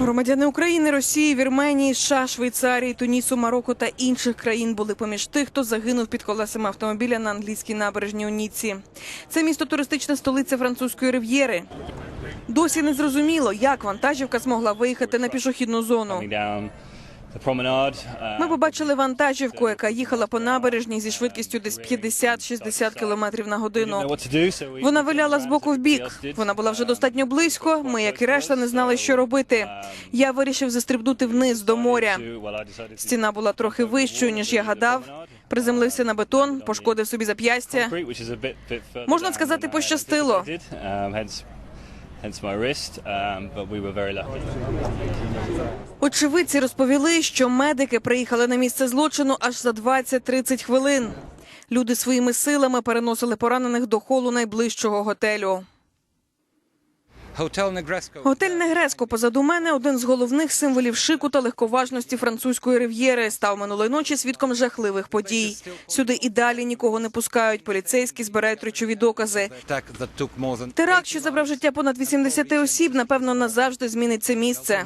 Громадяни України, Росії, Вірменії, США, Швейцарії, Тунісу, Марокко та інших країн були поміж тих, хто загинув під колесами автомобіля на англійській набережній у Ніці. Це місто туристична столиця французької рив'єри. Досі не зрозуміло, як вантажівка змогла виїхати на пішохідну зону. Uh, Ми побачили вантажівку, яка їхала по набережній зі швидкістю десь 50-60 км на годину. Вона виляла з боку в бік. Вона була вже достатньо близько. Ми, як і решта, не знали, що робити. Я вирішив застрибнути вниз до моря. Стіна була трохи вищою, ніж я гадав. Приземлився на бетон, пошкодив собі зап'ястя. Можна сказати, пощастило. Очевидці розповіли, що медики приїхали на місце злочину аж за 20-30 хвилин. Люди своїми силами переносили поранених до холу найближчого готелю. Готель Негреско. Позаду мене один з головних символів шику та легковажності французької рив'єри. Став минулої ночі свідком жахливих подій. Сюди і далі нікого не пускають. Поліцейські збирають речові докази. Теракт, що забрав життя понад 80 осіб, напевно, назавжди змінить це місце.